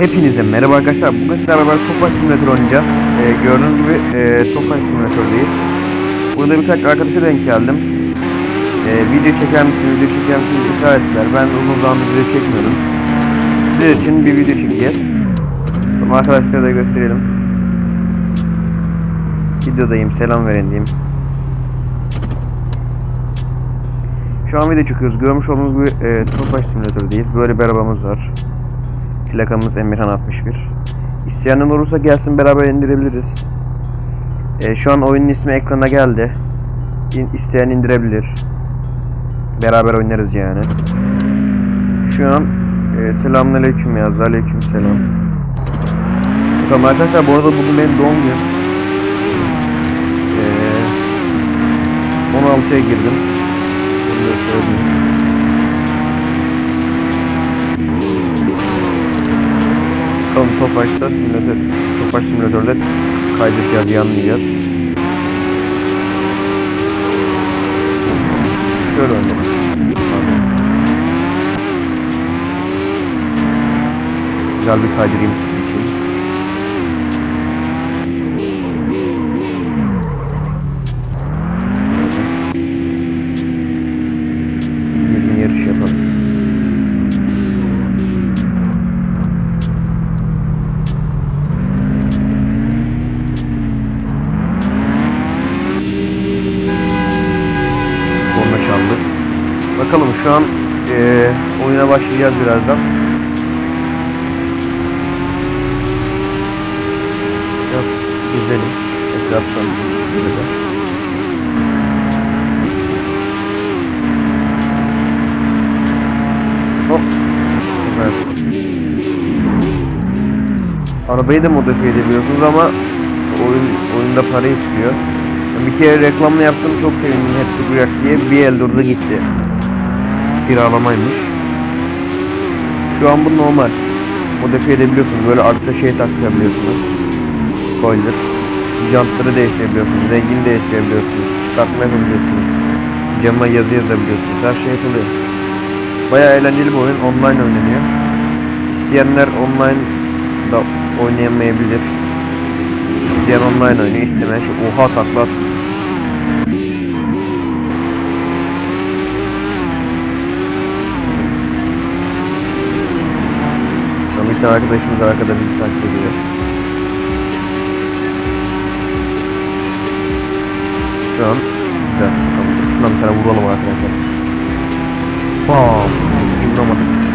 Hepinize merhaba arkadaşlar. Bugün sizlerle beraber Tofaş Simulator oynayacağız. Ee, gördüğünüz gibi e, Tofaş Simulator'dayız. Burada birkaç arkadaşa denk geldim. Ee, video çeker misin, video çeker misin diye. Ben uzun zamandır video çekmiyordum. Sizler için bir video çekeceğiz. Ama arkadaşlara da gösterelim. Videodayım, selam verin diyeyim. Şu an video çekiyoruz. Görmüş olduğunuz gibi e, Tofaş Simulator'dayız. Böyle bir arabamız var. Plakamız Emirhan 61. İsteyen olursa gelsin beraber indirebiliriz. Ee, şu an oyunun ismi ekrana geldi. İn, isteyen indirebilir. Beraber oynarız yani. Şu an e, selamünaleyküm yazdı. Aleyküm selam. Tamam arkadaşlar bu arada bugün benim doğum günüm. Ee, 16'ya girdim. Bunu da söyleyeyim. Bakalım Tofaş'ta simülatör, Tofaş simülatörde kaydedeceğiz, yanlayacağız. Şöyle oynayalım. Güzel bir kaydırayım sizin için. Bir yarış yapalım. Korna çaldı. Bakalım şu an eee, oyuna başlayacağız birazdan. Biraz gezelim. Etraftan gezelim. Arabayı da modifiye edebiliyorsunuz ama oyun oyunda para istiyor. Bir kere reklamını yaptım çok sevindim hep duracak diye bir el durdu gitti. Kiralamaymış. Şu an bu normal. Modifiye edebiliyorsunuz böyle arka şey takabiliyorsunuz. Spoiler. Jantları değiştirebiliyorsunuz. Rengini değiştirebiliyorsunuz. Çıkartma yapabiliyorsunuz. Cama yazı yazabiliyorsunuz. Her şey yapılıyor. Bayağı eğlenceli bir oyun. Online oynanıyor. İsteyenler online da oynayamayabilir. İsteyen online oynuyor, istemeyen şu oha takla at. Bir arkadaşımız arkada bizi takip ediyor. Şu an güzel. Şuna bir tane vuralım arkadaşlar. Bam! Vuramadık.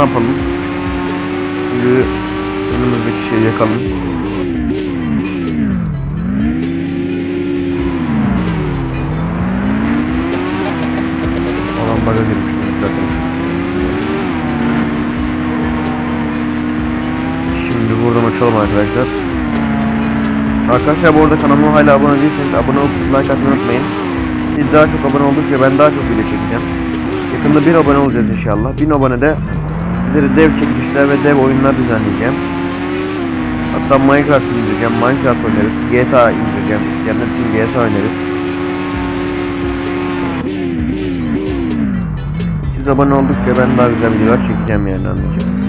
Yapalım? Şimdi önümüzdeki şeyi yakalım. Alan baga girmiş zaten. Şimdi buradan açalım arkadaşlar. Arkadaşlar bu arada kanalıma hala abone değilseniz abone olup like atmayı unutmayın. Siz daha çok abone oldukça ben daha çok video çekeceğim. Yakında bir abone olacağız inşallah. Bir abone de sizlere dev çekilişler ve dev oyunlar düzenleyeceğim. Hatta Minecraft indireceğim, Minecraft oynarız, GTA indireceğim, isteyenler için GTA oynarız. Siz abone oldukça ben daha güzel videolar çekeceğim yani anlayacaksınız.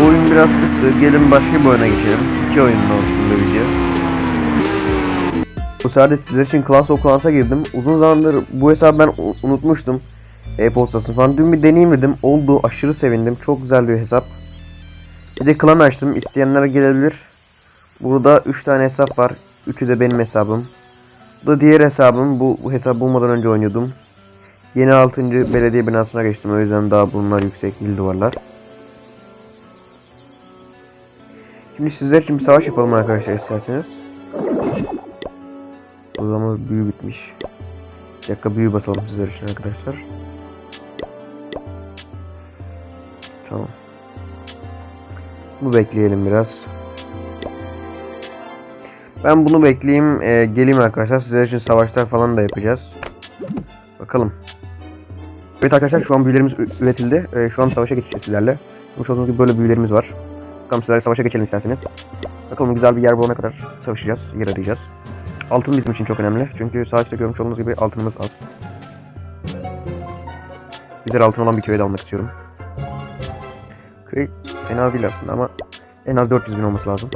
Bu oyun biraz sıktı. Gelin başka bir oyuna geçelim. İki oyunun olsun video. Bu sefer de sizler için Clash of Clans'a girdim. Uzun zamandır bu hesabı ben unutmuştum. E-postasını falan. Dün bir deneyimledim. Oldu. Aşırı sevindim. Çok güzel bir hesap. Bir de klan açtım. İsteyenler gelebilir. Burada 3 tane hesap var. Üçü de benim hesabım. Bu da diğer hesabım. Bu, bu hesabı bulmadan önce oynuyordum. Yeni 6. belediye binasına geçtim. O yüzden daha bunlar yüksek değil duvarlar. Şimdi sizler için bir savaş yapalım arkadaşlar isterseniz. O zaman büyü bitmiş. Bir dakika büyü basalım sizler için arkadaşlar. Tamam. Bu bekleyelim biraz. Ben bunu bekleyeyim, e, geleyim arkadaşlar. Sizler için savaşlar falan da yapacağız. Bakalım. Evet arkadaşlar şu an büyülerimiz üretildi. E, şu an savaşa geçeceğiz sizlerle. Görmüş olduğunuz gibi böyle büyülerimiz var. Bakalım sizlerle savaşa geçelim isterseniz. Bakalım güzel bir yer bulana kadar savaşacağız, yer arayacağız. Altın bizim için çok önemli. Çünkü savaşta görmüş olduğunuz gibi altınımız az. Güzel altın olan bir köye de almak istiyorum. Köy fena değil aslında ama en az 400 bin olması lazım.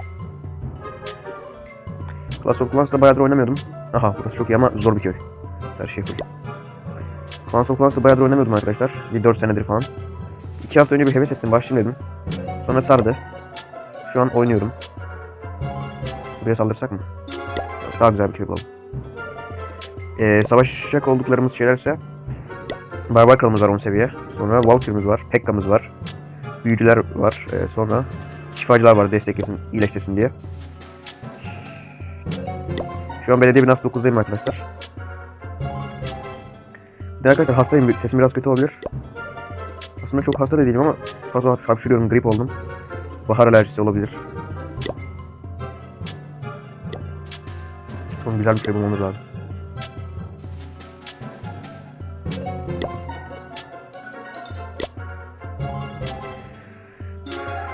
Clash of Clans'da bayağıdır oynamıyordum. Aha burası çok iyi ama zor bir köy. Her şey full. Clash of Clans'da bayağıdır oynamıyordum arkadaşlar. Bir 4 senedir falan. 2 hafta önce bir heves ettim başlayayım dedim. Sonra sardı. Şu an oynuyorum. Buraya saldırsak mı? Daha güzel bir köy bulalım. Ee, savaşacak olduklarımız şeylerse Barbar kralımız var 10 seviye. Sonra Valkyrie'miz var. Pekka'mız var. Büyücüler var. Ee, sonra şifacılar var desteklesin, iyileştirsin diye. Şu an belediye binası 9'dayım arkadaşlar. Bir arkadaşlar hastayım. Sesim biraz kötü olabilir. Aslında çok hasta da değilim ama fazla hapşırıyorum. Grip oldum. Bahar alerjisi olabilir. Çok güzel bir şey bulmamız lazım.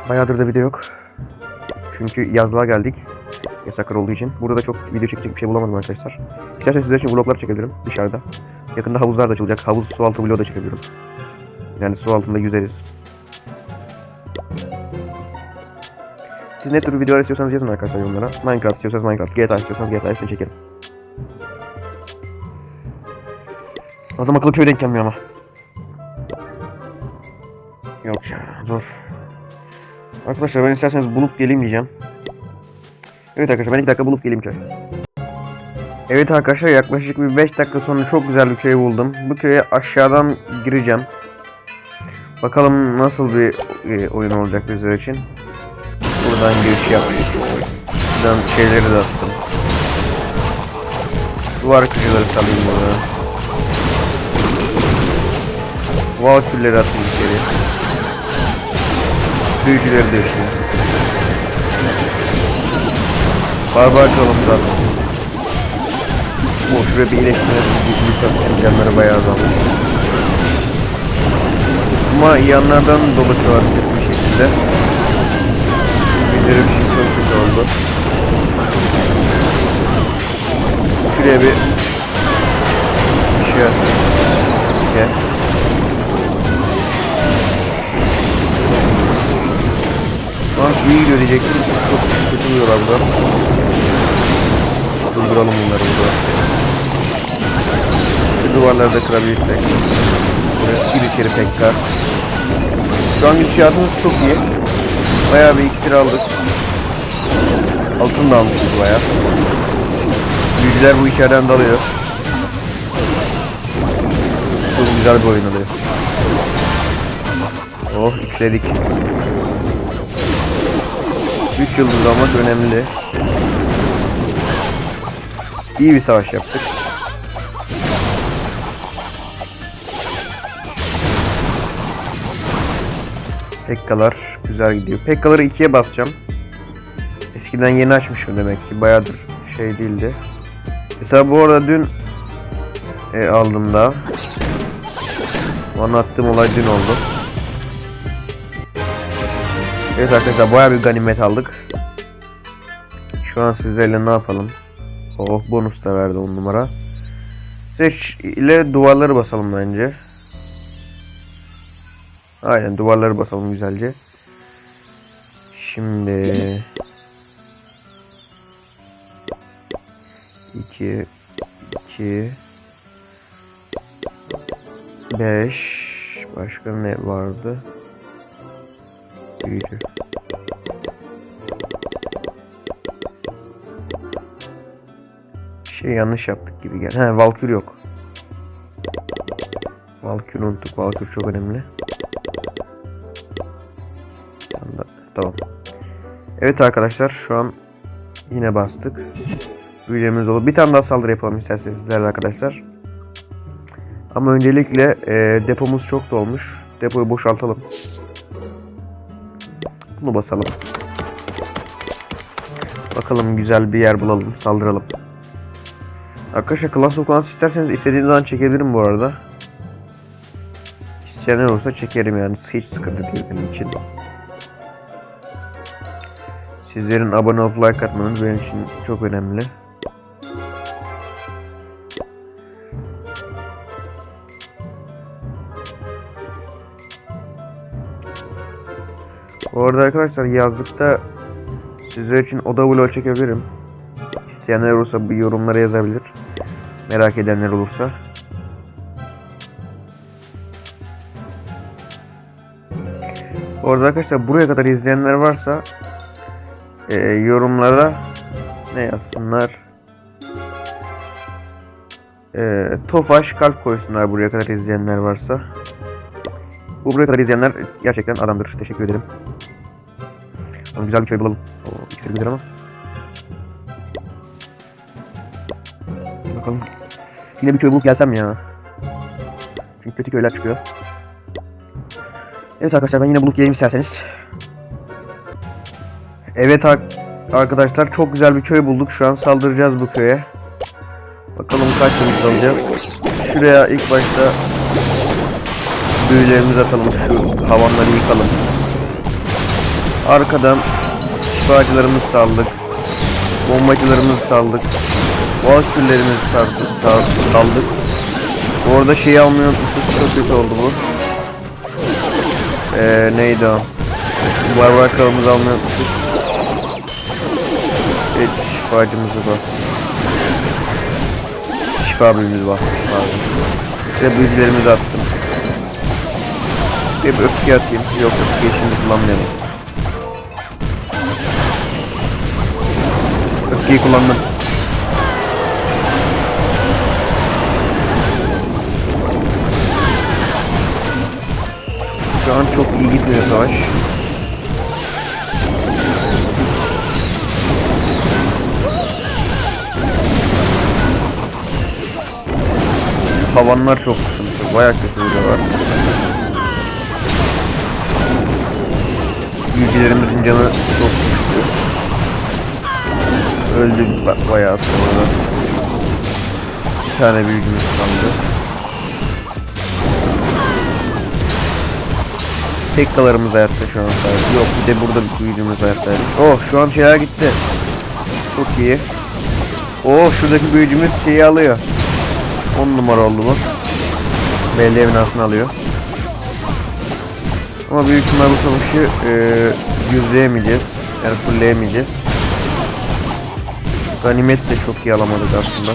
Bayağıdır da video yok. Çünkü yazlığa geldik. Yasaklar olduğu için. Burada da çok video çekecek bir şey bulamadım arkadaşlar. İsterseniz sizler için vloglar çekebilirim dışarıda. Yakında havuzlar da açılacak. Havuz su altı vlog da çekebilirim. Yani su altında yüzeriz. Siz ne tür videolar istiyorsanız yazın arkadaşlar yorumlara. Minecraft istiyorsanız Minecraft, GTA istiyorsanız GTA hepsini çekerim. Adam akıllı köy denk gelmiyor ama. Yok ya zor. Arkadaşlar ben isterseniz bulup geleyim diyeceğim. Evet arkadaşlar ben 2 dakika bulup geleyim köy. Evet arkadaşlar yaklaşık bir 5 dakika sonra çok güzel bir köy buldum. Bu köye aşağıdan gireceğim. Bakalım nasıl bir e, oyun olacak bizler için. Buradan giriş yapmış. Buradan şeyleri de attım. Duvar kırıcıları salayım burada. Wall külleri attım içeri. Büyücüleri de işte. Barbar kralımızı attım. Bu şuraya bir iyileştirme bir canları bayağı azalmış. Ama yanlardan dolaşıyorlar bir şekilde. Oldu. Şuraya bir şey atayım. Gel. Şu an iyi gidiyor diyecektim. Çok kötü oluyorlar burada. Durduralım bunları burada. Şu duvarları da kırabilirsek. Gir içeri tekrar. Şu an gidişatımız çok iyi. Bayağı bir iksir aldık. Altın da almışız bayağı. Büyücüler bu içeriden dalıyor. Çok güzel bir oyun oluyor. Oh yükledik. 3 yıldız almak önemli. İyi bir savaş yaptık. Pekkalar güzel gidiyor. Pekkaları ikiye basacağım. Eskiden yeni açmışım demek ki. Bayağıdır şey değildi. Mesela bu arada dün e, aldım da. Anlattığım olay dün oldu. Evet arkadaşlar bayağı bir ganimet aldık. Şu an sizlerle ne yapalım? Oh bonus da verdi on numara. Seç ile duvarları basalım bence. Aynen duvarları basalım güzelce. Şimdi 2 2 5 Başka ne vardı? Büyücü. Şey yanlış yaptık gibi geldi. He Valkür yok. Valkür unuttuk. Valkür çok önemli. Tamam. Evet arkadaşlar şu an yine bastık. Büyülerimiz oldu. Bir tane daha saldırı yapalım isterseniz sizlerle arkadaşlar. Ama öncelikle e, depomuz çok dolmuş. Depoyu boşaltalım. Bunu basalım. Bakalım güzel bir yer bulalım, saldıralım. Arkadaşlar klas okuması isterseniz istediğiniz zaman çekebilirim bu arada. İsteyen olursa çekerim yani hiç sıkıntı değil benim için. Sizlerin abone olup like atmanız benim için çok önemli. Bu arada arkadaşlar yazlıkta sizler için oda vlog çekebilirim. İsteyenler olursa bu yorumlara yazabilir. Merak edenler olursa. Bu arada arkadaşlar buraya kadar izleyenler varsa e, yorumlara ne yazsınlar? E, Tofaş kalp koysunlar buraya kadar izleyenler varsa. Bu buraya kadar izleyenler gerçekten adamdır. Teşekkür ederim. Ama güzel bir köy bulalım. O iksir güzel ama. Bakalım. Yine bir köy bulup gelsem ya. Çünkü kötü köyler çıkıyor. Evet arkadaşlar ben yine bulup geleyim isterseniz. Evet ar- arkadaşlar çok güzel bir köy bulduk. Şu an saldıracağız bu köye. Bakalım kaç yılımız alacağız. Şuraya ilk başta büyülerimizi atalım. Şu havanları yıkalım. Arkadan şifacılarımızı saldık. Bombacılarımızı saldık. Boğaz küllerimizi sardık, sar- saldık. Bu arada şeyi almayı unutmuşuz. Çok kötü oldu bu. Ee, neydi o? Barbar kralımızı almayı unutmuşuz. Evet, şifacımız var. Şifa büyümüz var. Pardon. Ve büyücülerimizi attım. Bir öfke atayım. Yok öfkeyi şimdi kullanmayalım. Öfkeyi kullandım. Şu an çok iyi gitmiyor savaş. Havanlar çok sıkıntı. Bayağı kötü bir var. Büyücülerimizin canı çok düştü. Öldü ba- bayağı sonra. Bir tane büyücümüz kaldı. Tekkalarımız hayatta şu an sadece. Yok bir de burada bir büyücümüz hayatta. Oh şu an şeyler gitti. Çok iyi. Oh şuradaki büyücümüz şeyi alıyor. 10 numara oldu bu. Belli evin alıyor. Ama büyük ihtimal bu savaşı e, yüzleyemeyeceğiz. Yani fullleyemeyeceğiz. Ganimet de çok iyi alamadık aslında.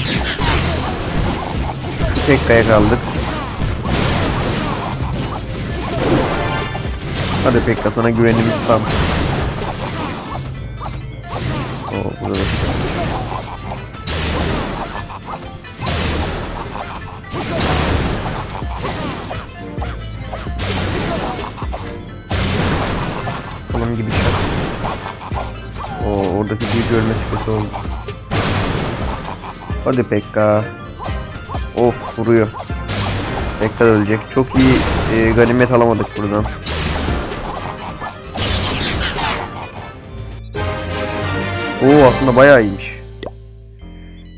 Tek kaya kaldık. Hadi Pekka sana güvenimiz tam. Büyücü ölmesi kötü oldu. Hadi Pekka. Of vuruyor. Pekka ölecek. Çok iyi e, ganimet alamadık buradan. Oo aslında bayağı iyiymiş.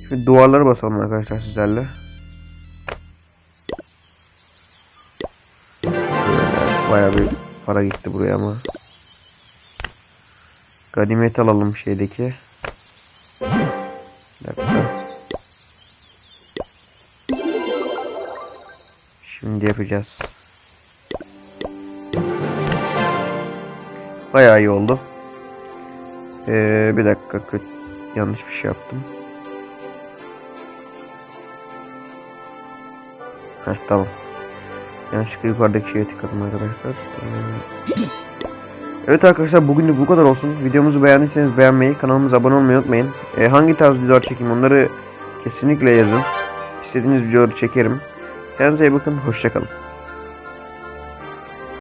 Şimdi duvarları basalım arkadaşlar sizlerle. Bayağı bir para gitti buraya ama. Ganimet alalım şeydeki. Şimdi yapacağız. Bayağı iyi oldu. Ee, bir dakika kötü yanlış bir şey yaptım. Heh tamam. Yanlışlıkla yukarıdaki şeye tıkladım arkadaşlar. Ee, Evet arkadaşlar bugünlük bu kadar olsun. Videomuzu beğendiyseniz beğenmeyi, kanalımıza abone olmayı unutmayın. Ee, hangi tarz videolar çekeyim onları kesinlikle yazın. İstediğiniz videoları çekerim. Kendinize iyi bakın, hoşçakalın.